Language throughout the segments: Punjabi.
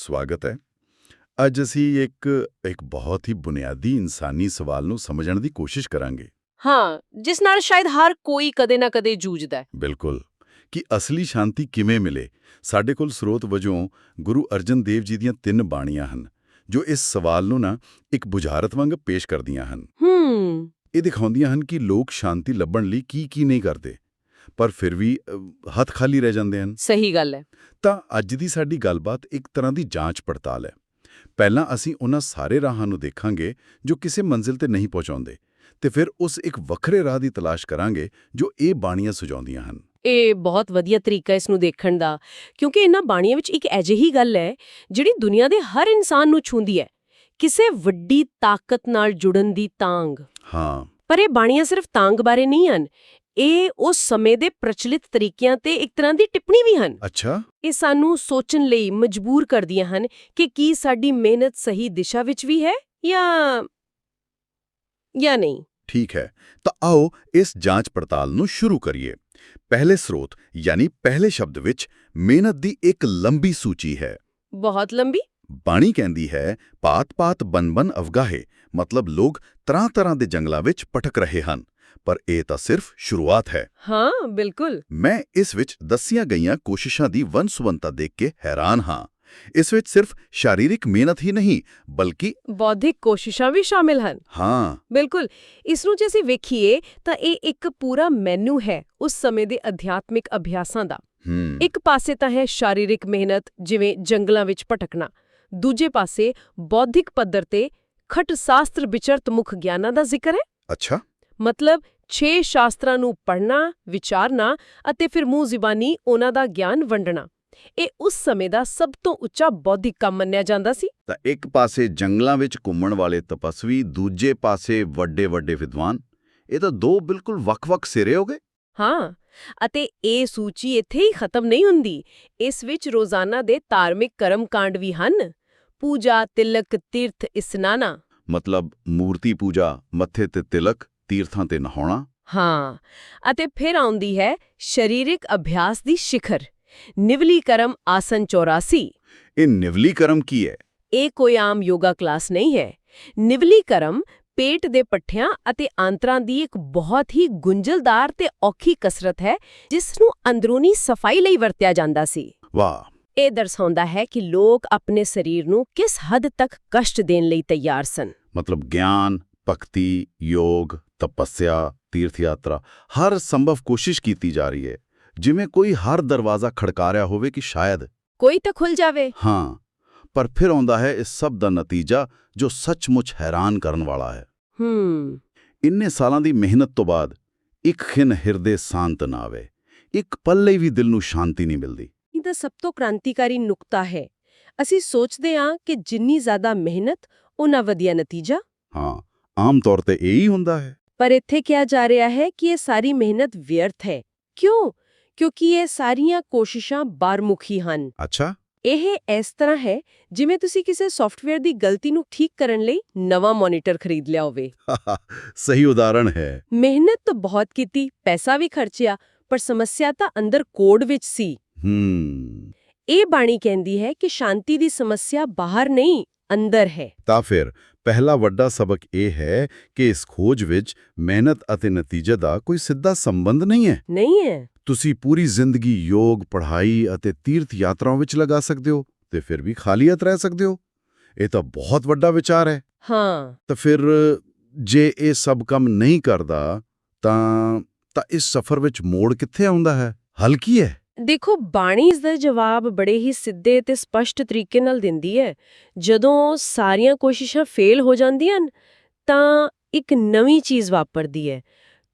ਸਵਾਗਤ ਹੈ। ਅੱਜ ਅਸੀਂ ਇੱਕ ਇੱਕ ਬਹੁਤ ਹੀ ਬੁਨਿਆਦੀ ਇਨਸਾਨੀ ਸਵਾਲ ਨੂੰ ਸਮਝਣ ਦੀ ਕੋਸ਼ਿਸ਼ ਕਰਾਂਗੇ। ਹਾਂ ਜਿਸ ਨਾਲ ਸ਼ਾਇਦ ਹਰ ਕੋਈ ਕਦੇ ਨਾ ਕਦੇ ਜੂਝਦਾ ਹੈ। ਬਿਲਕੁਲ। ਕਿ ਅਸਲੀ ਸ਼ਾਂਤੀ ਕਿਵੇਂ ਮਿਲੇ? ਸਾਡੇ ਕੋਲ ਸਰੋਤ ਵਜੋਂ ਗੁਰੂ ਅਰਜਨ ਦੇਵ ਜੀ ਦੀਆਂ ਤਿੰਨ ਬਾਣੀਆਂ ਹਨ ਜੋ ਇਸ ਸਵਾਲ ਨੂੰ ਨਾ ਇੱਕ ਬੁਝਾਰਤ ਵਾਂਗ ਪੇਸ਼ ਕਰਦੀਆਂ ਹਨ। ਹੂੰ। ਇਹ ਦਿਖਾਉਂਦੀਆਂ ਹਨ ਕਿ ਲੋਕ ਸ਼ਾਂਤੀ ਲੱਭਣ ਲਈ ਕੀ ਕੀ ਨਹੀਂ ਕਰਦੇ। ਪਰ ਫਿਰ ਵੀ ਹੱਥ ਖਾਲੀ ਰਹਿ ਜਾਂਦੇ ਹਨ। ਸਹੀ ਗੱਲ ਹੈ। ਤਾਂ ਅੱਜ ਦੀ ਸਾਡੀ ਗੱਲਬਾਤ ਇੱਕ ਤਰ੍ਹਾਂ ਦੀ ਜਾਂਚ ਪੜਤਾਲ ਹੈ। ਪਹਿਲਾਂ ਅਸੀਂ ਉਹਨਾਂ ਸਾਰੇ ਰਾਹਾਂ ਨੂੰ ਦੇਖਾਂਗੇ ਜੋ ਕਿਸੇ ਮੰਜ਼ਿਲ ਤੇ ਨਹੀਂ ਪਹੁੰਚਾਉਂਦੇ ਤੇ ਫਿਰ ਉਸ ਇੱਕ ਵੱਖਰੇ ਰਾਹ ਦੀ ਤਲਾਸ਼ ਕਰਾਂਗੇ ਜੋ ਇਹ ਬਾਣੀਆਂ ਸੁਝਾਉਂਦੀਆਂ ਹਨ। ਇਹ ਬਹੁਤ ਵਧੀਆ ਤਰੀਕਾ ਇਸ ਨੂੰ ਦੇਖਣ ਦਾ ਕਿਉਂਕਿ ਇਹਨਾਂ ਬਾਣੀਆਂ ਵਿੱਚ ਇੱਕ ਅਜਿਹੀ ਗੱਲ ਹੈ ਜਿਹੜੀ ਦੁਨੀਆ ਦੇ ਹਰ ਇਨਸਾਨ ਨੂੰ ਛੂੰਹਦੀ ਹੈ ਕਿਸੇ ਵੱਡੀ ਤਾਕਤ ਨਾਲ ਜੁੜਨ ਦੀ ਤਾਂਗ ਹਾਂ। ਪਰ ਇਹ ਬਾਣੀਆਂ ਸਿਰਫ ਤਾਂਗ ਬਾਰੇ ਨਹੀਂ ਹਨ ਇਹ ਉਸ ਸਮੇਂ ਦੇ ਪ੍ਰਚਲਿਤ ਤਰੀਕਿਆਂ ਤੇ ਇੱਕ ਤਰ੍ਹਾਂ ਦੀ ਟਿੱਪਣੀ ਵੀ ਹਨ। ਅੱਛਾ। ਇਹ ਸਾਨੂੰ ਸੋਚਣ ਲਈ ਮਜਬੂਰ ਕਰਦੀਆਂ ਹਨ ਕਿ ਕੀ ਸਾਡੀ ਮਿਹਨਤ ਸਹੀ ਦਿਸ਼ਾ ਵਿੱਚ ਵੀ ਹੈ ਜਾਂ ਜਾਂ ਨਹੀਂ। ਠੀਕ ਹੈ ਤਾਂ ਆਓ ਇਸ ਜਾਂਚ ਪੜਤਾਲ ਨੂੰ ਸ਼ੁਰੂ ਕਰੀਏ। ਪਹਿਲੇ ਸਰੋਤ ਯਾਨੀ ਪਹਿਲੇ ਸ਼ਬਦ ਵਿੱਚ ਮਿਹਨਤ ਦੀ ਇੱਕ ਲੰਬੀ ਸੂਚੀ ਹੈ। ਬਹੁਤ ਲੰਬੀ। ਬਾਣੀ ਕਹਿੰਦੀ ਹੈ ਪਾਤ-ਪਾਤ ਬਨ-ਬਨ ਅਵਗਾਹੇ ਮਤਲਬ ਲੋਕ ਤਰ੍ਹਾਂ-ਤਰ੍ਹਾਂ ਦੇ ਜੰਗਲਾਂ ਵਿੱਚ ਭਟਕ ਰਹੇ ਹਨ। ਪਰ ਇਹ ਤਾਂ ਸਿਰਫ ਸ਼ੁਰੂਆਤ ਹੈ। ਹਾਂ ਬਿਲਕੁਲ। ਮੈਂ ਇਸ ਵਿੱਚ ਦੱਸੀਆਂ ਗਈਆਂ ਕੋਸ਼ਿਸ਼ਾਂ ਦੀ ਵੰਸਵੰਤਾ ਦੇਖ ਕੇ ਹੈਰਾਨ ਹਾਂ। ਇਸ ਵਿੱਚ ਸਿਰਫ ਸ਼ਾਰੀਰਿਕ ਮਿਹਨਤ ਹੀ ਨਹੀਂ ਬਲਕਿ ਬੌਧਿਕ ਕੋਸ਼ਿਸ਼ਾਂ ਵੀ ਸ਼ਾਮਿਲ ਹਨ। ਹਾਂ। ਬਿਲਕੁਲ ਇਸ ਨੂੰ ਜੇ ਅਸੀਂ ਵੇਖੀਏ ਤਾਂ ਇਹ ਇੱਕ ਪੂਰਾ ਮੈਨੂ ਹੈ ਉਸ ਸਮੇਂ ਦੇ ਅਧਿਆਤਮਿਕ ਅਭਿਆਸਾਂ ਦਾ। ਇੱਕ ਪਾਸੇ ਤਾਂ ਹੈ ਸ਼ਾਰੀਰਿਕ ਮਿਹਨਤ ਜਿਵੇਂ ਜੰਗਲਾਂ ਵਿੱਚ ਭਟਕਣਾ। ਦੂਜੇ ਪਾਸੇ ਬੌਧਿਕ ਪੱਧਰ ਤੇ ਖਟ ਸ਼ਾਸਤਰ ਵਿਚਰਤ ਮੁਖ ਗਿਆਨਾਂ ਦਾ ਜ਼ਿਕਰ ਹੈ। ਅੱਛਾ। ਮਤਲਬ 6 ਸ਼ਾਸਤਰਾਂ ਨੂੰ ਪੜ੍ਹਨਾ ਵਿਚਾਰਨਾ ਅਤੇ ਫਿਰ ਮੂੰਹ ਜ਼ਬਾਨੀ ਉਹਨਾਂ ਦਾ ਗਿਆਨ ਵੰਡਣਾ। ਇਹ ਉਸ ਸਮੇਂ ਦਾ ਸਭ ਤੋਂ ਉੱਚਾ ਬੌਧਿਕ ਕੰਮ ਮੰਨਿਆ ਜਾਂਦਾ ਸੀ। ਤਾਂ ਇੱਕ ਪਾਸੇ ਜੰਗਲਾਂ ਵਿੱਚ ਘੁੰਮਣ ਵਾਲੇ ਤਪਸਵੀ ਦੂਜੇ ਪਾਸੇ ਵੱਡੇ ਵੱਡੇ ਵਿਦਵਾਨ। ਇਹ ਤਾਂ ਦੋ ਬਿਲਕੁਲ ਵੱਖ-ਵੱਖ ਸਿਰੇ ਹੋ ਗਏ। ਹਾਂ ਅਤੇ ਇਹ ਸੂਚੀ ਇੱਥੇ ਹੀ ਖਤਮ ਨਹੀਂ ਹੁੰਦੀ। ਇਸ ਵਿੱਚ ਰੋਜ਼ਾਨਾ ਦੇ ਧਾਰਮਿਕ ਕਰਮਕਾਂਡ ਵੀ ਹਨ। ਪੂਜਾ ਤਿਲਕ ਤੀਰਥ ਇਸਨਾਨਾ। ਮਤਲਬ ਮੂਰਤੀ ਪੂਜਾ ਮੱਥੇ ਤੇ ਤਿਲਕ। ਤੀਰਥਾਂ ਤੇ ਨਹਾਉਣਾ। ਹਾਂ ਅਤੇ ਫਿਰ ਆਉਂਦੀ ਹੈ ਸਰੀਰਿਕ ਅਭਿਆਸ ਦੀ ਸਿਖਰ ਨਿਵਲੀ ਕਰਮ ਆਸਨ 84 ਇਹ ਨਿਵਲੀ ਕਰਮ ਕੀ ਹੈ? ਇਹ ਕੋਈ ਆਮ ਯੋਗਾ ਕਲਾਸ ਨਹੀਂ ਹੈ। ਨਿਵਲੀ ਕਰਮ ਪੇਟ ਦੇ ਪੱਠਿਆਂ ਅਤੇ ਆਂਤਰਾਂ ਦੀ ਇੱਕ ਬਹੁਤ ਹੀ ਗੁੰਝਲਦਾਰ ਤੇ ਔਖੀ ਕਸਰਤ ਹੈ ਜਿਸ ਨੂੰ ਅੰਦਰੂਨੀ ਸਫ਼ਾਈ ਲਈ ਵਰਤਿਆ ਜਾਂਦਾ ਸੀ। ਵਾਹ। ਇਹ ਦਰਸਾਉਂਦਾ ਹੈ ਕਿ ਲੋਕ ਆਪਣੇ ਸਰੀਰ ਨੂੰ ਕਿਸ ਹੱਦ ਤੱਕ ਕਸ਼ਟ ਦੇਣ ਲਈ ਤਿਆਰ ਸਨ। ਮਤਲਬ ਗਿਆਨ ਭਗਤੀ ਯੋਗ ਤਪੱਸਿਆ ਤੀਰਥ ਯਾਤਰਾ ਹਰ ਸੰਭਵ ਕੋਸ਼ਿਸ਼ ਕੀਤੀ ਜਾ ਰਹੀ ਹੈ। ਜਿਵੇਂ ਕੋਈ ਹਰ ਦਰਵਾਜ਼ਾ ਖੜਕਾ ਰਿਹਾ ਹੋਵੇ ਕਿ ਸ਼ਾਇਦ। ਕੋਈ ਤਾਂ ਖੁੱਲ ਜਾਵੇ। ਹਾਂ ਪਰ ਫਿਰ ਆਉਂਦਾ ਹੈ ਇਸ ਸਭ ਦਾ ਨਤੀਜਾ ਜੋ ਸੱਚਮੁੱਚ ਹੈਰਾਨ ਕਰਨ ਵਾਲਾ ਹੈ। ਹੂੰ। ਇੰਨੇ ਸਾਲਾਂ ਦੀ ਮਿਹਨਤ ਤੋਂ ਬਾਅਦ ਇੱਕ ਖਿਨ ਹਿਰਦੇ ਸ਼ਾਂਤ ਨਾ ਆਵੇ। ਇੱਕ ਪਲ ਲਈ ਵੀ ਦਿਲ ਨੂੰ ਸ਼ਾਂਤੀ ਨਹੀਂ ਮਿਲਦੀ। ਇਹਦਾ ਸਭ ਤੋਂ ਕ੍ਰਾਂਤੀਕਾਰੀ ਨੁਕਤਾ ਹੈ। ਅਸੀਂ ਸੋਚਦੇ ਹਾਂ ਕਿ ਜਿੰਨੀ ਜ਼ਿਆਦਾ ਮਿਹਨਤ ਉਨਾ ਵਧੀਆ ਨਤੀਜਾ। ਹਾਂ ਆਮ ਤੌਰ ਤੇ ਇਹੀ ਹੁੰਦਾ ਹੈ। ਪਰ ਇੱਥੇ ਕਿਹਾ ਜਾ ਰਿਹਾ ਹੈ ਕਿ ਇਹ ਸਾਰੀ ਮਿਹਨਤ ਵਿਅਰਥ ਹੈ। ਕਿਉਂ? ਕਿਉਂਕਿ ਇਹ ਸਾਰੀਆਂ ਕੋਸ਼ਿਸ਼ਾਂ ਬਾਰਮੁਖੀ ਹਨ। ਅੱਛਾ। ਇਹ ਇਸ ਤਰ੍ਹਾਂ ਹੈ ਜਿਵੇਂ ਤੁਸੀਂ ਕਿਸੇ ਸੌਫਟਵੇਅਰ ਦੀ ਗਲਤੀ ਨੂੰ ਠੀਕ ਕਰਨ ਲਈ ਨਵਾਂ ਮੋਨੀਟਰ ਖਰੀਦ ਲਿਆ ਹੋਵੇ। ਸਹੀ ਉਦਾਹਰਣ ਹੈ। ਮਿਹਨਤ ਤਾਂ ਬਹੁਤ ਕੀਤੀ ਪੈਸਾ ਵੀ ਖਰਚਿਆ ਪਰ ਸਮੱਸਿਆ ਤਾਂ ਅੰਦਰ ਕੋਡ ਵਿੱਚ ਸੀ। ਹੂੰ। ਇਹ ਬਾਣੀ ਕਹਿੰਦੀ ਹੈ ਕਿ ਸ਼ਾਂਤੀ ਦੀ ਸਮੱਸਿਆ ਬਾਹਰ ਨਹੀਂ ਅੰਦਰ ਹੈ। ਤਾਂ ਫਿਰ ਪਹਿਲਾ ਵੱਡਾ ਸਬਕ ਇਹ ਹੈ ਕਿ ਇਸ ਖੋਜ ਵਿੱਚ ਮਿਹਨਤ ਅਤੇ ਨਤੀਜੇ ਦਾ ਕੋਈ ਸਿੱਧਾ ਸੰਬੰਧ ਨਹੀਂ ਹੈ। ਨਹੀਂ ਹੈ। ਤੁਸੀਂ ਪੂਰੀ ਜ਼ਿੰਦਗੀ ਯੋਗ ਪੜ੍ਹਾਈ ਅਤੇ ਤੀਰਥ ਯਾਤਰਾਵਾਂ ਵਿੱਚ ਲਗਾ ਸਕਦੇ ਹੋ ਤੇ ਫਿਰ ਵੀ ਖਾਲੀਅਤ ਰਹਿ ਸਕਦੇ ਹੋ। ਇਹ ਤਾਂ ਬਹੁਤ ਵੱਡਾ ਵਿਚਾਰ ਹੈ। ਹਾਂ। ਤਾਂ ਫਿਰ ਜੇ ਇਹ ਸਭ ਕੰਮ ਨਹੀਂ ਕਰਦਾ ਤਾਂ ਤਾਂ ਇਸ ਸਫ਼ਰ ਵਿੱਚ ਮੋੜ ਕਿੱਥੇ ਆਉਂਦਾ ਹੈ? ਹੱਲ ਕੀ ਹੈ? ਦੇਖੋ ਬਾਣੀ ਇਸ ਦਾ ਜਵਾਬ ਬੜੇ ਹੀ ਸਿੱਧੇ ਤੇ ਸਪਸ਼ਟ ਤਰੀਕੇ ਨਾਲ ਦਿੰਦੀ ਹੈ। ਜਦੋਂ ਸਾਰੀਆਂ ਕੋਸ਼ਿਸ਼ਾਂ ਫੇਲ ਹੋ ਜਾਂਦੀਆਂ ਹਨ, ਤਾਂ ਇੱਕ ਨਵੀਂ ਚੀਜ਼ ਵਾਪਰਦੀ ਹੈ।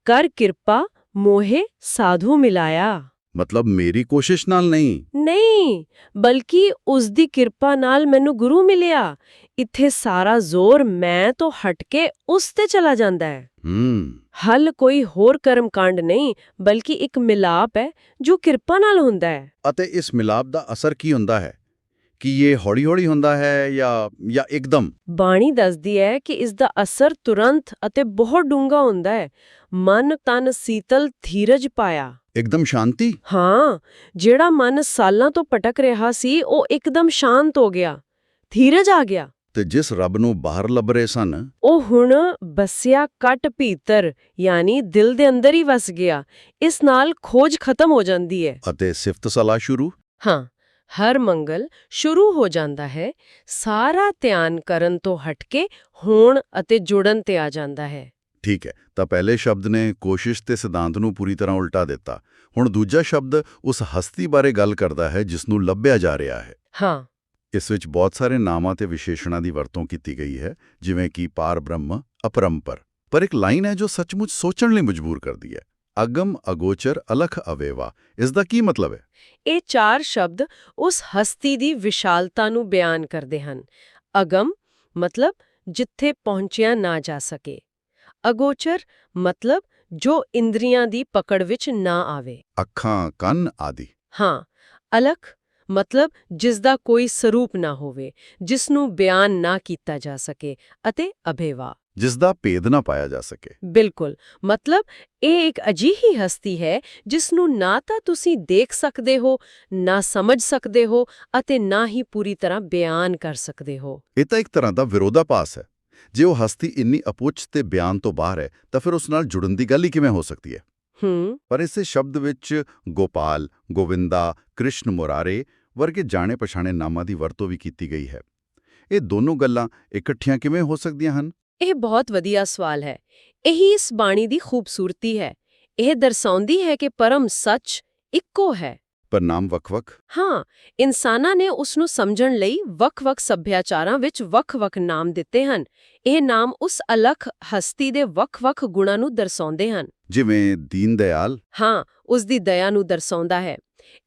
ਕਰ ਕਿਰਪਾ ਮੋਹੇ ਸਾਧੂ ਮਿਲਾਇਆ। ਮਤਲਬ ਮੇਰੀ ਕੋਸ਼ਿਸ਼ ਨਾਲ ਨਹੀਂ। ਨਹੀਂ ਬਲਕਿ ਉਸ ਦੀ ਕਿਰਪਾ ਨਾਲ ਮੈਨੂੰ ਗੁਰੂ ਮਿਲਿਆ। ਇੱਥੇ ਸਾਰਾ ਜ਼ੋਰ ਮੈਂ ਤੋਂ ਹਟ ਕੇ ਉਸ ਤੇ ਚਲਾ ਜਾਂਦਾ ਹੈ। ਹੂੰ। ਹੱਲ ਕੋਈ ਹੋਰ ਕਰਮਕਾਂਡ ਨਹੀਂ ਬਲਕਿ ਇੱਕ ਮਿਲਾਪ ਹੈ ਜੋ ਕਿਰਪਾ ਨਾਲ ਹੁੰਦਾ ਹੈ। ਅਤੇ ਇਸ ਮਿਲਾਪ ਦਾ ਅਸਰ ਕੀ ਹੁੰਦਾ ਹੈ? ਕਿ ਇਹ ਹੌਲੀ-ਹੌਲੀ ਹੁੰਦਾ ਹੈ ਜਾਂ ਜਾਂ ਇੱਕਦਮ? ਬਾਣੀ ਦੱਸਦੀ ਹੈ ਕਿ ਇਸ ਦਾ ਅਸਰ ਤੁਰੰਤ ਅਤੇ ਬਹੁਤ ਡੂੰਘਾ ਹੁੰਦਾ ਹੈ। ਮਨ ਤਨ ਸੀਤਲ ਧੀਰਜ ਪਾਇਆ। ਇੱਕਦਮ ਸ਼ਾਂਤੀ? ਹਾਂ ਜਿਹੜਾ ਮਨ ਸਾਲਾਂ ਤੋਂ ਭਟਕ ਰਿਹਾ ਸੀ ਉਹ ਇੱਕਦਮ ਸ਼ਾਂਤ ਹੋ ਗਿਆ ਧੀਰਜ ਆ ਗਿਆ। ਤੇ ਜਿਸ ਰੱਬ ਨੂੰ ਬਾਹਰ ਲੱਭ ਰਹੇ ਸਨ? ਉਹ ਹੁਣ ਬਸਿਆ ਕੱਟ ਭੀਤਰ ਯਾਨੀ ਦਿਲ ਦੇ ਅੰਦਰ ਹੀ ਵਸ ਗਿਆ ਇਸ ਨਾਲ ਖੋਜ ਖਤਮ ਹੋ ਜਾਂਦੀ ਹੈ। ਅਤੇ ਸਿਫਤ ਸਲਾਹ ਸ਼ੁਰੂ? ਹਾਂ ਹਰ ਮੰਗਲ ਸ਼ੁਰੂ ਹੋ ਜਾਂਦਾ ਹੈ ਸਾਰਾ ਧਿਆਨ ਕਰਨ ਤੋਂ ਹਟ ਕੇ ਹੋਣ ਅਤੇ ਜੁੜਨ ਤੇ ਆ ਜਾਂਦਾ ਹੈ। ਠੀਕ ਹੈ ਤਾਂ ਪਹਿਲੇ ਸ਼ਬਦ ਨੇ ਕੋਸ਼ਿਸ਼ ਤੇ ਸਿਧਾਂਤ ਨੂੰ ਪੂਰੀ ਤਰ੍ਹਾਂ ਉਲਟਾ ਦਿੱਤਾ। ਹੁਣ ਦੂਜਾ ਸ਼ਬਦ ਉਸ ਹਸਤੀ ਬਾਰੇ ਗੱਲ ਕਰਦਾ ਹੈ ਜਿਸ ਨੂੰ ਲੱਭਿਆ ਜਾ ਰਿਹਾ ਹੈ। ਹਾਂ। ਇਸ ਵਿੱਚ ਬਹੁਤ ਸਾਰੇ ਨਾਮਾਂ ਤੇ ਵਿਸ਼ੇਸ਼ਣਾਂ ਦੀ ਵਰਤੋਂ ਕੀਤੀ ਗਈ ਹੈ ਜਿਵੇਂ ਕਿ ਪਾਰ ਬ੍ਰਹਮ ਅਪਰੰਪਰ। ਪਰ ਇੱਕ ਲਾਈਨ ਹੈ ਜੋ ਸੱਚਮੁੱਚ ਸੋਚਣ ਲਈ ਮਜਬੂਰ ਕਰਦੀ ਹੈ। ਅਗਮ ਅਗੋਚਰ ਅਲਖ ਅਵੇਵਾ। ਇਸ ਦਾ ਕੀ ਮਤਲਬ ਹੈ? ਇਹ ਚਾਰ ਸ਼ਬਦ ਉਸ ਹਸਤੀ ਦੀ ਵਿਸ਼ਾਲਤਾ ਨੂੰ ਬਿਆਨ ਕਰਦੇ ਹਨ। ਅਗਮ ਮਤਲਬ ਜਿੱਥੇ ਪਹੁੰਚਿਆ ਨਾ ਜਾ ਸਕੇ। ਅਗੋਚਰ ਮਤਲਬ ਜੋ ਇੰਦਰੀਆਂ ਦੀ ਪਕੜ ਵਿੱਚ ਨਾ ਆਵੇ। ਅੱਖਾਂ ਕੰਨ ਆਦਿ। ਹਾਂ ਅਲਖ ਮਤਲਬ ਜਿਸ ਦਾ ਕੋਈ ਸਰੂਪ ਨਾ ਹੋਵੇ ਜਿਸ ਨੂੰ ਬਿਆਨ ਨਾ ਕੀਤਾ ਜਾ ਸਕੇ ਅਤੇ ਅਭੇਵਾ। ਜਿਸ ਦਾ ਭੇਦ ਨਾ ਪਾਇਆ ਜਾ ਸਕੇ। ਬਿਲਕੁਲ ਮਤਲਬ ਇਹ ਇੱਕ ਅਜਿਹੀ ਹਸਤੀ ਹੈ ਜਿਸ ਨੂੰ ਨਾ ਤਾਂ ਤੁਸੀਂ ਦੇਖ ਸਕਦੇ ਹੋ ਨਾ ਸਮਝ ਸਕਦੇ ਹੋ ਅਤੇ ਨਾ ਹੀ ਪੂਰੀ ਤਰ੍ਹਾਂ ਬਿਆਨ ਕਰ ਸਕਦੇ ਹੋ। ਇਹ ਤਾਂ ਇੱਕ ਤਰ੍ਹਾਂ ਦਾ ਵਿਰੋਧਾਭਾਸ ਹੈ। ਜੇ ਉਹ ਹਸਤੀ ਇੰਨੀ ਅਪੁੱਚ ਤੇ ਬਿਆਨ ਤੋਂ ਬਾਹਰ ਹੈ ਤਾਂ ਫਿਰ ਉਸ ਨਾਲ ਜੁੜਨ ਦੀ ਗੱਲ ਹੀ ਕਿਵੇਂ ਹੋ ਸਕਦੀ ਹੈ? ਹੂੰ। ਪਰ ਇਸੇ ਸ਼ਬਦ ਵਿੱਚ ਗੋਪਾਲ ਗੋਵਿੰਦਾ ਕ੍ਰਿਸ਼ਨ ਮੁਰਾਰੇ ਵਰਗੇ ਜਾਣੇ ਪਛਾਣੇ ਨਾਮਾਂ ਦੀ ਵਰਤੋਂ ਵੀ ਕੀਤੀ ਗਈ ਹੈ। ਇਹ ਦੋਨੋਂ ਗੱਲਾਂ ਇਕੱਠੀਆਂ ਕਿਵੇਂ ਹੋ ਸਕਦੀਆਂ ਹਨ? ਇਹ ਬਹੁਤ ਵਧੀਆ ਸਵਾਲ ਹੈ। ਇਹੀ ਇਸ ਬਾਣੀ ਦੀ ਖੂਬਸੂਰਤੀ ਹੈ। ਇਹ ਦਰਸਾਉਂਦੀ ਹੈ ਕਿ ਪਰਮ ਸੱਚ ਇੱਕੋ ਹੈ। ਪਰ ਨਾਮ ਵੱਖ-ਵੱਖ? ਹਾਂ ਇਨਸਾਨਾਂ ਨੇ ਉਸ ਨੂੰ ਸਮਝਣ ਲਈ ਵੱਖ-ਵੱਖ ਸੱਭਿਆਚਾਰਾਂ ਵਿੱਚ ਵੱਖ-ਵੱਖ ਨਾਮ ਦਿੱਤੇ ਹਨ। ਇਹ ਨਾਮ ਉਸ ਅਲਖ ਹਸਤੀ ਦੇ ਵੱਖ-ਵੱਖ ਗੁਣਾਂ ਨੂੰ ਦਰਸਾਉਂਦੇ ਹਨ। ਜਿਵੇਂ ਦੀਨ ਦਿਆਲ ਹਾਂ ਉਸ ਦੀ ਦਇਆ ਨੂੰ ਦਰਸਾਉਂਦਾ ਹੈ।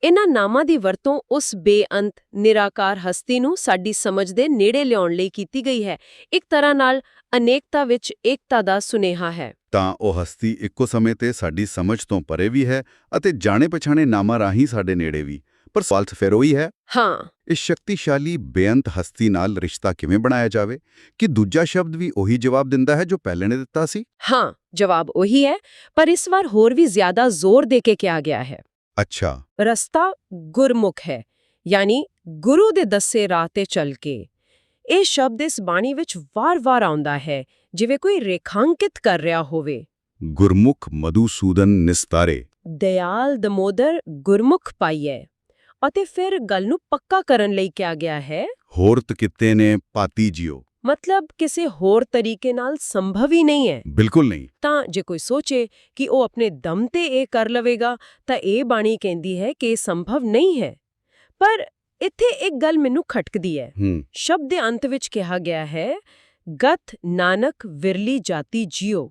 ਇਹਨਾਂ ਨਾਮਾਂ ਦੀ ਵਰਤੋਂ ਉਸ ਬੇਅੰਤ ਨਿਰਾਕਾਰ ਹਸਤੀ ਨੂੰ ਸਾਡੀ ਸਮਝ ਦੇ ਨੇੜੇ ਲਿਆਉਣ ਲਈ ਕੀਤੀ ਗਈ ਹੈ। ਇੱਕ ਤਰ੍ਹਾਂ ਨਾਲ ਅਨੇਕਤਾ ਵਿੱਚ ਏਕਤਾ ਦਾ ਸੁਨੇਹਾ ਹੈ। ਤਾਂ ਉਹ ਹਸਤੀ ਇੱਕੋ ਸਮੇਂ ਤੇ ਸਾਡੀ ਸਮਝ ਤੋਂ ਪਰੇ ਵੀ ਹੈ ਅਤੇ ਜਾਣੇ ਪਛਾਣੇ ਨਾਮਾਂ ਰਾਹੀਂ ਸਾਡੇ ਨੇੜੇ ਵੀ। ਪਰ ਸਵਾਲ ਫਿਰ ਉਹੀ ਹੈ। ਹਾਂ। ਇਸ ਸ਼ਕਤੀਸ਼ਾਲੀ ਬੇਅੰਤ ਹਸਤੀ ਨਾਲ ਰਿਸ਼ਤਾ ਕਿਵੇਂ ਬਣਾਇਆ ਜਾਵੇ? ਕਿ ਦੂਜਾ ਸ਼ਬਦ ਵੀ ਉਹੀ ਜਵਾਬ ਦਿੰਦਾ ਹੈ ਜੋ ਪਹਿਲੇ ਨੇ ਦਿੱਤਾ ਸੀ? ਹਾਂ ਜਵਾਬ ਉਹੀ ਹੈ ਪਰ ਇਸ ਵਾਰ ਹੋਰ ਵੀ ਜ਼ਿਆਦਾ ਜ਼ੋਰ ਦੇ ਕੇ ਕਿਹਾ ਗਿਆ ਹੈ। ਅੱਛਾ। ਰਸਤਾ ਗੁਰਮੁਖ ਹੈ ਯਾਨੀ ਗੁਰੂ ਦੇ ਦੱਸੇ ਰਾਹ ਤੇ ਚੱਲ ਕੇ। ਇਹ ਸ਼ਬਦ ਇਸ ਬਾਣੀ ਵਿੱਚ ਵਾਰ-ਵਾਰ ਆਉਂਦਾ ਹੈ ਜਿਵੇਂ ਕੋਈ ਰੇਖਾਂਕਿਤ ਕਰ ਰਿਹਾ ਹੋਵੇ। ਗੁਰਮੁਖ ਮਧੂਸੂਦਨ ਨਿਸਤਾਰੇ। ਦਇਆਲ ਦਮੋਦਰ ਗੁਰਮੁਖ ਪਾਈਐ ਅਤੇ ਫਿਰ ਗੱਲ ਨੂੰ ਪੱਕਾ ਕਰਨ ਲਈ ਕਿਹਾ ਗਿਆ ਹੈ। ਹੋਰਤ ਕਿਤੇ ਨੇ ਪਾਤੀ ਜਿਓ। ਮਤਲਬ ਕਿਸੇ ਹੋਰ ਤਰੀਕੇ ਨਾਲ ਸੰਭਵ ਹੀ ਨਹੀਂ ਹੈ। ਬਿਲਕੁਲ ਨਹੀਂ। ਤਾਂ ਜੇ ਕੋਈ ਸੋਚੇ ਕਿ ਉਹ ਆਪਣੇ ਦਮ ਤੇ ਇਹ ਕਰ ਲਵੇਗਾ ਤਾਂ ਇਹ ਬਾਣੀ ਕਹਿੰਦੀ ਹੈ ਕਿ ਇਹ ਸੰਭਵ ਨਹੀਂ ਹੈ। ਪਰ ਇੱਥੇ ਇੱਕ ਗੱਲ ਮੈਨੂੰ ਖਟਕਦੀ ਹੈ। ਹੂੰ। ਸ਼ਬਦ ਦੇ ਅੰਤ ਵਿੱਚ ਕਿਹਾ ਗਿਆ ਹੈ ਗਤ ਨਾਨਕ ਵਿਰਲੀ ਜਾਤੀ ਜਿਉ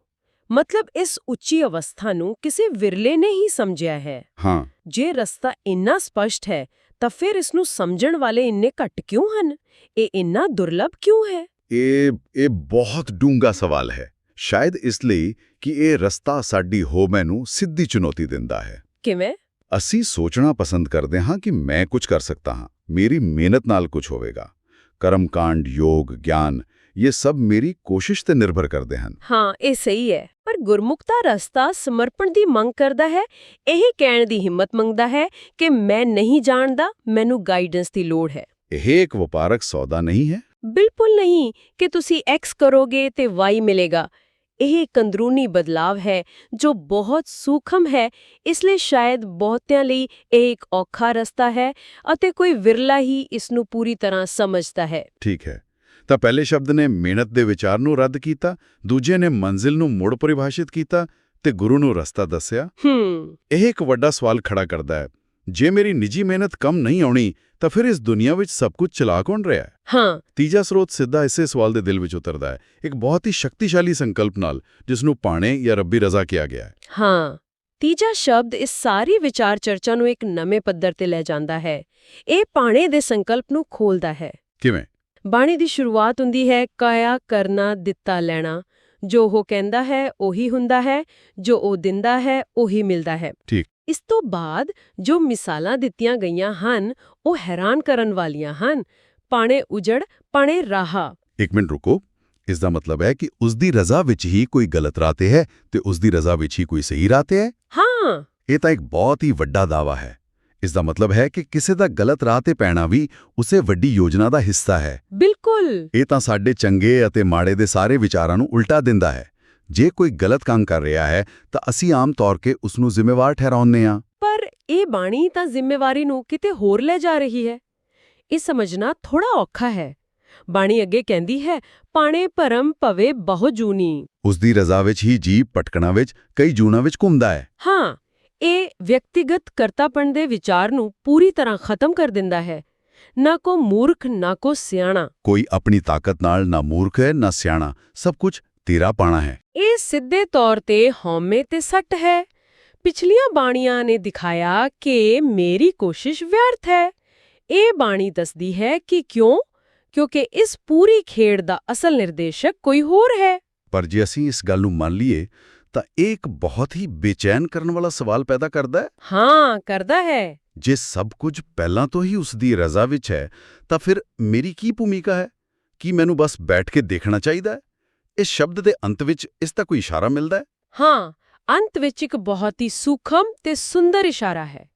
ਮਤਲਬ ਇਸ ਉੱਚੀ ਅਵਸਥਾ ਨੂੰ ਕਿਸੇ ਵਿਰਲੇ ਨੇ ਹੀ ਸਮਝਿਆ ਹੈ। ਹਾਂ। ਜੇ ਰਸਤਾ ਇੰਨਾ ਸਪਸ਼ਟ ਹੈ ਤਾਂ ਫਿਰ ਇਸ ਨੂੰ ਸਮਝਣ ਵਾਲੇ ਇੰਨੇ ਘੱਟ ਕਿਉਂ ਹਨ? ਇਹ ਇੰਨਾ ਦੁਰਲਭ ਕਿਉਂ ਹੈ? ਇਹ ਇਹ ਬਹੁਤ ਡੂੰਘਾ ਸਵਾਲ ਹੈ। ਸ਼ਾਇਦ ਇਸ ਲਈ ਕਿ ਇਹ ਰਸਤਾ ਸਾਡੀ ਹੋਮੈ ਨੂੰ ਸਿੱਧੀ ਚੁਣੌਤੀ ਦਿੰਦਾ ਹੈ। ਕਿਵੇਂ? ਅਸੀਂ ਸੋਚਣਾ ਪਸੰਦ ਕਰਦੇ ਹਾਂ ਕਿ ਮੈਂ ਕੁਝ ਕਰ ਸਕਦਾ ਹਾਂ। ਮੇਰੀ ਮਿਹਨਤ ਨਾਲ ਕੁਝ ਹੋਵੇਗਾ। ਕਰਮਕਾਂਡ ਯੋਗ ਗਿਆਨ ਇਹ ਸਭ ਮੇਰੀ ਕੋਸ਼ਿਸ਼ ਤੇ ਨਿਰਭਰ ਕਰਦੇ ਹਨ। ਹਾਂ ਇਹ ਸਹੀ ਹੈ। ਪਰ ਗੁਰਮੁਖ ਦਾ ਰਸਤਾ ਸਮਰਪਣ ਦੀ ਮੰਗ ਕਰਦਾ ਹੈ ਇਹ ਕਹਿਣ ਦੀ ਹਿੰਮਤ ਮੰਗਦਾ ਹੈ ਕਿ ਮੈਂ ਨਹੀਂ ਜਾਣਦਾ ਮੈਨੂੰ ਗਾਈਡੈਂਸ ਦੀ ਲੋੜ ਹੈ। ਇਹ ਇੱਕ ਵਪਾਰਕ ਸੌਦਾ ਨਹੀਂ ਹੈ। ਬਿਲਕੁਲ ਨਹੀਂ ਕਿ ਤੁਸੀਂ ਐਕਸ ਕਰੋਗੇ ਤੇ ਵਾਈ ਮਿਲੇਗਾ। ਇਹ ਇੱਕ ਅੰਦਰੂਨੀ ਬਦਲਾਵ ਹੈ ਜੋ ਬਹੁਤ ਸੂਖਮ ਹੈ ਇਸ ਲਈ ਸ਼ਾਇਦ ਬਹੁਤਿਆਂ ਲਈ ਇਹ ਇੱਕ ਔਖਾ ਰਸਤਾ ਹੈ ਅਤੇ ਕੋਈ ਵਿਰਲਾ ਹੀ ਇਸ ਨੂੰ ਪੂਰੀ ਤਰ੍ਹਾਂ ਸਮਝਦਾ ਹੈ। ਠੀਕ ਹੈ। ਤਾਂ ਪਹਿਲੇ ਸ਼ਬਦ ਨੇ ਮਿਹਨਤ ਦੇ ਵਿਚਾਰ ਨੂੰ ਰੱਦ ਕੀਤਾ ਦੂਜੇ ਨੇ ਮੰਜ਼ਿਲ ਨੂੰ ਮੁੜ ਪਰਿਭਾਸ਼ਿਤ ਕੀਤਾ ਤੇ ਗੁਰੂ ਨੂੰ ਰਸਤਾ ਦੱਸਿਆ। ਹੂੰ। ਇਹ ਇੱਕ ਵੱਡਾ ਸਵਾਲ ਖੜਾ ਕਰਦਾ ਹੈ। ਜੇ ਮੇਰੀ ਨਿੱਜੀ ਮਿਹਨਤ ਕੰਮ ਨਹੀਂ ਆਉਣੀ ਤਾਂ ਫਿਰ ਇਸ ਦੁਨੀਆ ਵਿੱਚ ਸਭ ਕੁਝ ਚਲਾ ਕੌਣ ਰਿਹਾ ਹੈ। ਹਾਂ। ਤੀਜਾ ਸਰੋਤ ਸਿੱਧਾ ਇਸੇ ਸਵਾਲ ਦੇ ਦਿਲ ਵਿੱਚ ਉਤਰਦਾ ਹੈ। ਇੱਕ ਬਹੁਤ ਹੀ ਸ਼ਕਤੀਸ਼ਾਲੀ ਸੰਕਲਪ ਨਾਲ ਜਿਸ ਨੂੰ ਪਾਣੇ ਜਾਂ ਰੱਬੀ ਰਜ਼ਾ ਕਿਹਾ ਗਿਆ ਹੈ। ਹਾਂ। ਤੀਜਾ ਸ਼ਬਦ ਇਸ ਸਾਰੀ ਵਿਚਾਰ ਚਰਚਾ ਨੂੰ ਇੱਕ ਨਵੇਂ ਪੱਧਰ ਤੇ ਲੈ ਜਾਂਦਾ ਹੈ। ਇਹ ਪਾਣੇ ਦੇ ਸੰਕਲਪ ਨੂੰ ਖੋਲਦਾ ਹੈ। ਕਿਵੇਂ? ਬਾਣੀ ਦੀ ਸ਼ੁਰੂਆਤ ਹੁੰਦੀ ਹੈ ਕਾਇਆ ਕਰਨਾ ਦਿੱਤਾ ਲੈਣਾ। ਜੋ ਉਹ ਕਹਿੰਦਾ ਹੈ ਉਹੀ ਹੁੰਦਾ ਹੈ ਜੋ ਉਹ ਦਿੰਦਾ ਹੈ ਉਹੀ ਮਿਲਦਾ ਹੈ। ਠੀਕ। ਇਸ ਤੋਂ ਬਾਅਦ ਜੋ ਮਿਸਾਲਾਂ ਦਿੱਤੀਆਂ ਗਈਆਂ ਹਨ ਉਹ ਹੈਰਾਨ ਕਰਨ ਵਾਲੀਆਂ ਹਨ। ਪਾਣੇ ਉਜੜ ਪਾਣੇ ਰਾਹਾ। ਇੱਕ ਮਿੰਟ ਰੁਕੋ। ਇਸ ਦਾ ਮਤਲਬ ਹੈ ਕਿ ਉਸ ਦੀ ਰਜ਼ਾ ਵਿੱਚ ਹੀ ਕੋਈ ਗਲਤ ਰਾਹ ਤੇ ਹੈ ਤੇ ਉਸ ਦੀ ਰਜ਼ਾ ਵਿੱਚ ਹੀ ਕੋਈ ਸਹੀ ਰਾਹ ਤੇ ਹੈ? ਹਾਂ। ਇਹ ਤਾਂ ਇੱਕ ਬਹੁਤ ਹੀ ਵੱਡਾ ਦਾਵਾ ਹੈ। ਇਸ ਦਾ ਮਤਲਬ ਹੈ ਕਿ ਕਿਸੇ ਦਾ ਗਲਤ ਰਾਹ ਤੇ ਪੈਣਾ ਵੀ ਉਸੇ ਵੱਡੀ ਯੋਜਨਾ ਦਾ ਹਿੱਸਾ ਹੈ। ਬਿਲਕੁਲ। ਇਹ ਤਾਂ ਸਾਡੇ ਚੰਗੇ ਅਤੇ ਮਾੜੇ ਦੇ ਸਾਰੇ ਵਿਚਾਰਾਂ ਨੂੰ ਉਲਟਾ ਦਿੰਦਾ ਹੈ। ਜੇ ਕੋਈ ਗਲਤ ਕੰਮ ਕਰ ਰਿਹਾ ਹੈ ਤਾਂ ਅਸੀਂ ਆਮ ਤੌਰ 'ਤੇ ਉਸ ਨੂੰ ਜ਼ਿੰਮੇਵਾਰ ਠਹਿਰਾਉਂਦੇ ਹਾਂ। ਪਰ ਇਹ ਬਾਣੀ ਤਾਂ ਜ਼ਿੰਮੇਵਾਰੀ ਨੂੰ ਕਿਤੇ ਹੋਰ ਲੈ ਜਾ ਰਹੀ ਹੈ। ਇਹ ਸਮਝਣਾ ਥੋੜਾ ਔਖਾ ਹੈ। ਬਾਣੀ ਅੱਗੇ ਕਹਿੰਦੀ ਹੈ ਪਾਣੇ ਭਰਮ ਭਵੇ ਬਹੁ ਜੂਨੀ। ਉਸ ਦੀ ਰਜ਼ਾ ਵਿੱਚ ਹੀ ਜੀਵ ਪਟਕਣਾ ਵਿੱਚ ਕਈ ਜੂਨਾਂ ਵਿੱਚ ਘੁੰਮਦਾ ਹੈ। ਹਾਂ ਇਹ ਵਿਅਕਤੀਗਤ ਕਰਤਾਪਣ ਦੇ ਵਿਚਾਰ ਨੂੰ ਪੂਰੀ ਤਰ੍ਹਾਂ ਖਤਮ ਕਰ ਦਿੰਦਾ ਹੈ। ਨਾ ਕੋ ਮੂਰਖ ਨਾ ਕੋ ਸਿਆਣਾ। ਕੋਈ ਆਪਣੀ ਤਾਕਤ ਨਾਲ ਨਾ ਮੂਰਖ ਹੈ ਨਾ ਸਿਆਣਾ। ਸਭ ਕੁਝ ਤੇਰਾ ਪਾਣਾ ਹੈ। ਇਹ ਸਿੱਧੇ ਤੌਰ ਤੇ ਹਉਮੈ ਤੇ ਸੱਟ ਹੈ। ਪਿਛਲੀਆਂ ਬਾਣੀਆਂ ਨੇ ਦਿਖਾਇਆ ਕਿ ਮੇਰੀ ਕੋਸ਼ਿਸ਼ ਵਿਅਰਥ ਹੈ। ਇਹ ਬਾਣੀ ਦੱਸਦੀ ਹੈ ਕਿ ਕਿਉਂ? ਕਿਉਂਕਿ ਇਸ ਪੂਰੀ ਖੇਡ ਦਾ ਅਸਲ ਨਿਰਦੇਸ਼ਕ ਕੋਈ ਹੋਰ ਹੈ। ਪਰ ਜੇ ਅਸੀਂ ਇਸ ਗੱਲ ਨੂੰ ਮੰਨ ਲਈਏ ਤਾਂ ਇਹ ਇੱਕ ਬਹੁਤ ਹੀ ਬੇਚੈਨ ਕਰਨ ਵਾਲਾ ਸਵਾਲ ਪੈਦਾ ਕਰਦਾ ਹੈ। ਹਾਂ ਕਰਦਾ ਹੈ। ਜੇ ਸਭ ਕੁਝ ਪਹਿਲਾਂ ਤੋਂ ਹੀ ਉਸ ਦੀ ਰਜ਼ਾ ਵਿੱਚ ਹੈ ਤਾਂ ਫਿਰ ਮੇਰੀ ਕੀ ਭੂਮਿਕਾ ਹੈ? ਕੀ ਮੈਨੂੰ ਬਸ ਬੈਠ ਕੇ ਦੇਖਣਾ ਚਾਹੀਦਾ ਹੈ? ਇਸ ਸ਼ਬਦ ਦੇ ਅੰਤ ਵਿੱਚ ਇਸ ਦਾ ਕੋਈ ਇਸ਼ਾਰਾ ਮਿਲਦਾ ਹੈ? ਹਾਂ ਅੰਤ ਵਿੱਚ ਇੱਕ ਬਹੁਤ ਹੀ ਸੂਖਮ ਤੇ ਸੁੰਦਰ ਇਸ਼ਾਰਾ ਹੈ।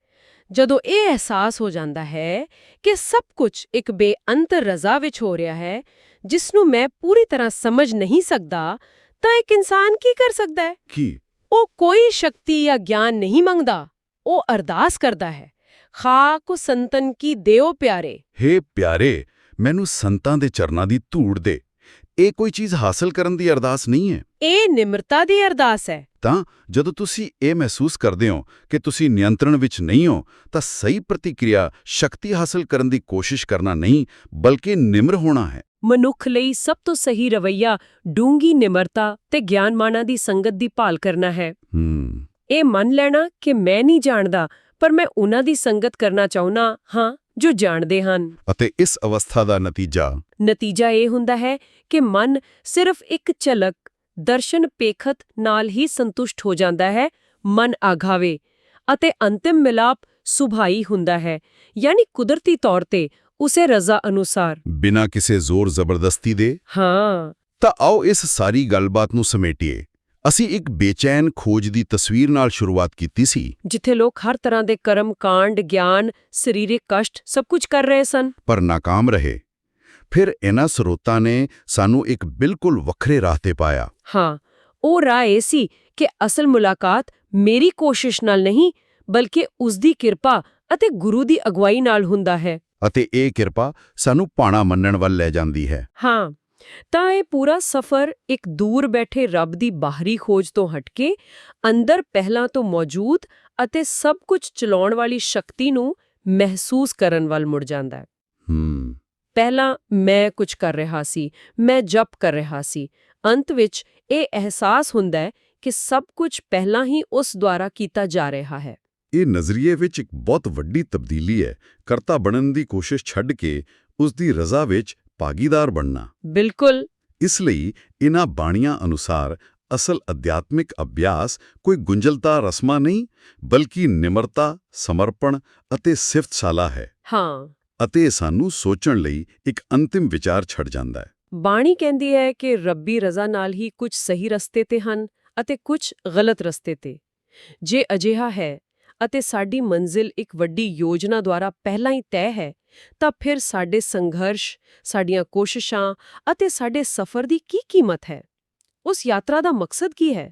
ਜਦੋਂ ਇਹ ਅਹਿਸਾਸ ਹੋ ਜਾਂਦਾ ਹੈ ਕਿ ਸਭ ਕੁਝ ਇੱਕ ਬੇਅੰਤ ਰਜ਼ਾ ਵਿੱਚ ਹੋ ਰਿਹਾ ਹੈ ਜਿਸ ਨੂੰ ਮੈਂ ਪੂਰੀ ਤਰ੍ਹਾਂ ਸਮਝ ਨਹੀਂ ਸਕਦਾ ਤਾਂ ਇੱਕ ਇਨਸਾਨ ਕੀ ਕਰ ਸਕਦਾ ਹੈ? ਕੀ? ਉਹ ਕੋਈ ਸ਼ਕਤੀ ਜਾਂ ਗਿਆਨ ਨਹੀਂ ਮੰਗਦਾ ਉਹ ਅਰਦਾਸ ਕਰਦਾ ਹੈ ਖਾਕ ਸੰਤਨ ਕੀ ਦਿਓ ਪਿਆਰੇ? ਹੇ ਪਿਆਰੇ ਮੈਨੂੰ ਸੰਤਾਂ ਦੇ ਚਰਨਾਂ ਦੀ ਧੂੜ ਦੇ। ਇਹ ਕੋਈ ਚੀਜ਼ ਹਾਸਲ ਕਰਨ ਦੀ ਅਰਦਾਸ ਨਹੀਂ ਹੈ। ਇਹ ਨਿਮਰਤਾ ਦੀ ਅਰਦਾਸ ਹੈ। ਤਾਂ ਜਦੋਂ ਤੁਸੀਂ ਇਹ ਮਹਿਸੂਸ ਕਰਦੇ ਹੋ ਕਿ ਤੁਸੀਂ ਨਿਯੰਤਰਣ ਵਿੱਚ ਨਹੀਂ ਹੋ ਤਾਂ ਸਹੀ ਪ੍ਰਤੀਕਿਰਿਆ ਸ਼ਕਤੀ ਹਾਸਲ ਕਰਨ ਦੀ ਕੋਸ਼ਿਸ਼ ਕਰਨਾ ਨਹੀਂ ਬਲਕਿ ਨਿਮਰ ਹੋਣਾ ਹੈ। ਮਨੁੱਖ ਲਈ ਸਭ ਤੋਂ ਸਹੀ ਰਵੱਈਆ ਡੂੰਗੀ ਨਿਮਰਤਾ ਤੇ ਗਿਆਨਮਾਨਾਂ ਦੀ ਸੰਗਤ ਦੀ ਭਾਲ ਕਰਨਾ ਹੈ। ਇਹ ਮੰਨ ਲੈਣਾ ਕਿ ਮੈਂ ਨਹੀਂ ਜਾਣਦਾ ਪਰ ਮੈਂ ਉਹਨਾਂ ਦੀ ਸੰਗਤ ਕਰਨਾ ਚਾਹੁੰਨਾ ਹਾਂ। ਜੋ ਜਾਣਦੇ ਹਨ। ਅਤੇ ਇਸ ਅਵਸਥਾ ਦਾ ਨਤੀਜਾ ਨਤੀਜਾ ਇਹ ਹੁੰਦਾ ਹੈ ਕਿ ਮਨ ਸਿਰਫ ਇੱਕ ਝਲਕ ਦਰਸ਼ਨ ਪੇਖਤ ਨਾਲ ਹੀ ਸੰਤੁਸ਼ਟ ਹੋ ਜਾਂਦਾ ਹੈ ਮਨ ਆਘਾਵੇ ਅਤੇ ਅੰਤਿਮ ਮਿਲਾਪ ਸੁਭਾਈ ਹੁੰਦਾ ਹੈ ਯਾਨੀ ਕੁਦਰਤੀ ਤੌਰ ਤੇ ਉਸੇ ਰਜ਼ਾ ਅਨੁਸਾਰ। ਬਿਨਾਂ ਕਿਸੇ ਜ਼ੋਰ ਜ਼ਬਰਦਸਤੀ ਦੇ? ਹਾਂ। ਤਾਂ ਆਓ ਇਸ ਸਾਰੀ ਗੱਲਬਾਤ ਨੂੰ ਸਮੇਟੀਏ। ਅਸੀਂ ਇੱਕ ਬੇਚੈਨ ਖੋਜ ਦੀ ਤਸਵੀਰ ਨਾਲ ਸ਼ੁਰੂਆਤ ਕੀਤੀ ਸੀ। ਜਿੱਥੇ ਲੋਕ ਹਰ ਤਰ੍ਹਾਂ ਦੇ ਕਰਮ ਕਾਂਡ ਗਿਆਨ ਸਰੀਰਕ ਕਸ਼ਟ ਸਭ ਕੁਝ ਕਰ ਰਹੇ ਸਨ। ਪਰ ਨਾਕਾਮ ਰਹੇ। ਫਿਰ ਇਹਨਾਂ ਸਰੋਤਾਂ ਨੇ ਸਾਨੂੰ ਇੱਕ ਬਿਲਕੁਲ ਵੱਖਰੇ ਰਾਹ ਤੇ ਪਾਇਆ। ਹਾਂ ਉਹ ਰਾਹ ਇਹ ਸੀ ਕਿ ਅਸਲ ਮੁਲਾਕਾਤ ਮੇਰੀ ਕੋਸ਼ਿਸ਼ ਨਾਲ ਨਹੀਂ ਬਲਕਿ ਉਸ ਦੀ ਕਿਰਪਾ ਅਤੇ ਗੁਰੂ ਦੀ ਅਗਵਾਈ ਨਾਲ ਹੁੰਦਾ ਹੈ। ਅਤੇ ਇਹ ਕਿਰਪਾ ਸਾਨੂੰ ਪਾਣਾ ਮੰਨਣ ਵੱਲ ਲੈ ਜਾਂਦੀ ਹੈ। ਹਾਂ ਤਾਂ ਇਹ ਪੂਰਾ ਸਫ਼ਰ ਇੱਕ ਦੂਰ ਬੈਠੇ ਰੱਬ ਦੀ ਬਾਹਰੀ ਖੋਜ ਤੋਂ ਹਟ ਕੇ ਅੰਦਰ ਪਹਿਲਾਂ ਤੋਂ ਮੌਜੂਦ ਅਤੇ ਸਭ ਕੁਝ ਚਲਾਉਣ ਵਾਲੀ ਸ਼ਕਤੀ ਨੂੰ ਮਹਿਸੂਸ ਕਰਨ ਵੱਲ ਮੁੜ ਜਾਂਦਾ ਹੈ। ਹੂੰ। ਪਹਿਲਾਂ ਮੈਂ ਕੁਝ ਕਰ ਰਿਹਾ ਸੀ ਮੈਂ ਜਪ ਕਰ ਰਿਹਾ ਸੀ। ਅੰਤ ਵਿੱਚ ਇਹ ਅਹਿਸਾਸ ਹੁੰਦਾ ਹੈ ਕਿ ਸਭ ਕੁਝ ਪਹਿਲਾਂ ਹੀ ਉਸ ਦੁਆਰਾ ਕੀਤਾ ਜਾ ਰਿਹਾ ਹੈ। ਇਹ ਨਜ਼ਰੀਏ ਵਿੱਚ ਇੱਕ ਬਹੁਤ ਵੱਡੀ ਤਬਦੀਲੀ ਹੈ। ਕਰਤਾ ਬਣਨ ਦੀ ਕੋਸ਼ਿਸ਼ ਛੱਡ ਕੇ ਉਸ ਦੀ ਰਜ਼ਾ ਵਿੱਚ ਭਾਗੀਦਾਰ ਬਣਨਾ। ਬਿਲਕੁਲ। ਇਸ ਲਈ ਇਨ੍ਹਾਂ ਬਾਣੀਆਂ ਅਨੁਸਾਰ ਅਸਲ ਅਧਿਆਤਮਿਕ ਅਭਿਆਸ ਕੋਈ ਗੁੰਝਲਤਾ ਰਸਮਾ ਨਹੀਂ ਬਲਕਿ ਨਿਮਰਤਾ ਸਮਰਪਣ ਅਤੇ ਸਿਫਤਸ਼ਾਲਾ ਹੈ। ਹਾਂ। ਅਤੇ ਸਾਨੂੰ ਸੋਚਣ ਲਈ ਇੱਕ ਅੰਤਿਮ ਵਿਚਾਰ ਛੱਡ ਜਾਂਦਾ ਹੈ। ਬਾਣੀ ਕਹਿੰਦੀ ਹੈ ਕਿ ਰੱਬੀ ਰਜ਼ਾ ਨਾਲ ਹੀ ਕੁਝ ਸਹੀ ਰਸਤੇ ਤੇ ਹਨ ਅਤੇ ਕੁਝ ਗਲਤ ਰਸਤੇ ਤੇ। ਜੇ ਅਜਿਹਾ ਹੈ ਅਤੇ ਸਾਡੀ ਮੰਜ਼ਿਲ ਇੱਕ ਵੱਡੀ ਯੋਜਨਾ ਦੁਆਰਾ ਪਹਿਲਾਂ ਹੀ ਤੈਅ ਹੈ ਤਾਂ ਫਿਰ ਸਾਡੇ ਸੰਘਰਸ਼, ਸਾਡੀਆਂ ਕੋਸ਼ਿਸ਼ਾਂ ਅਤੇ ਸਾਡੇ ਸਫ਼ਰ ਦੀ ਕੀ ਕੀਮਤ ਹੈ? ਉਸ ਯਾਤਰਾ ਦਾ ਮਕਸਦ ਕੀ ਹੈ?